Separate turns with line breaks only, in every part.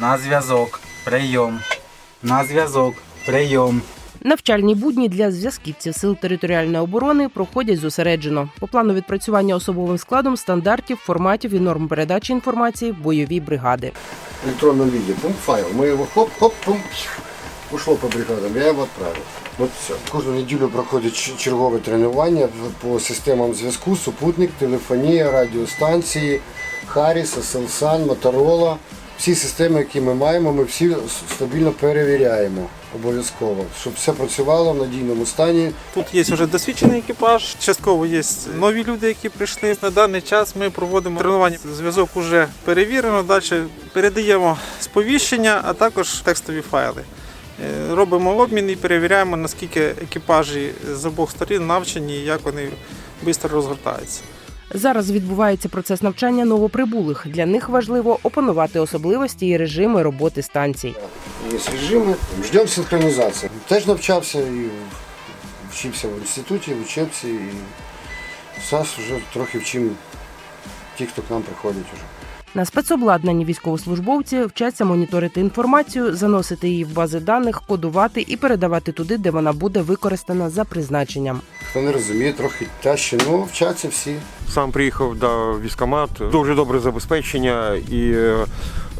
На зв'язок. Прийом. На зв'язок. Прийом.
Навчальні будні для зв'язківців сил територіальної оборони проходять зосереджено по плану відпрацювання особовим складом стандартів, форматів і норм передачі інформації бойові бригади.
в электронном виде. Пункт файл. Мы его хоп-хоп, пум, ушло по бригадам, я его отправил. От все. Кожну неділю проходить чергове тренування по системам зв'язку, супутник, телефонія, радіостанції, Харріс, Селсан, Моторола. Всі системи, які ми маємо, ми всі стабільно перевіряємо обов'язково, щоб все працювало в надійному стані.
Тут є вже досвідчений екіпаж, частково є нові люди, які прийшли. На даний час ми проводимо тренування. Зв'язок вже перевірено. Далі передаємо сповіщення, а також текстові файли. Е, Робимо обмін і перевіряємо, наскільки екіпажі з обох сторін навчені і як вони швидко розгортаються.
Зараз відбувається процес навчання новоприбулих. Для них важливо опанувати особливості і режими роботи станцій.
Є режими. Ждемо синхронізації. Теж навчався і вчився в інституті, в учебці. І зараз вже трохи вчимо ті, хто к нам приходять вже.
На спецобладнанні військовослужбовці вчаться моніторити інформацію, заносити її в бази даних, кодувати і передавати туди, де вона буде використана за призначенням.
Хто не розуміє, трохи тяжче, ну вчаться всі.
Сам приїхав до військкомат. Дуже добре забезпечення і е,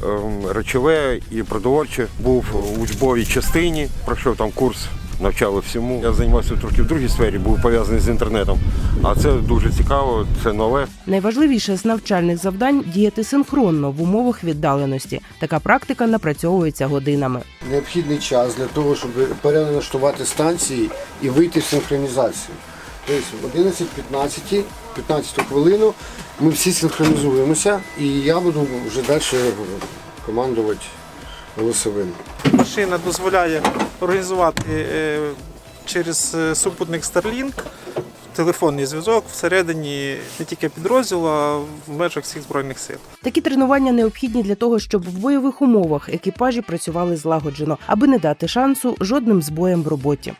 ем, речове, і продовольче. Був у учбовій частині, пройшов там курс, навчали всьому. Я займався трохи в другій сфері, був пов'язаний з інтернетом. А це дуже цікаво, це нове.
Найважливіше з навчальних завдань діяти синхронно в умовах віддаленості. Така практика напрацьовується годинами.
Необхідний час для того, щоб переналаштувати станції і вийти в синхронізацію. Тобто в 11-15, 15 хвилину ми всі синхронізуємося і я буду вже далі командувати голосовим.
Машина дозволяє організувати е, через е, супутник Starlink телефонний зв'язок всередині не тільки підрозділу, а в межах всіх збройних сил.
Такі тренування необхідні для того, щоб в бойових умовах екіпажі працювали злагоджено, аби не дати шансу жодним збоям в роботі.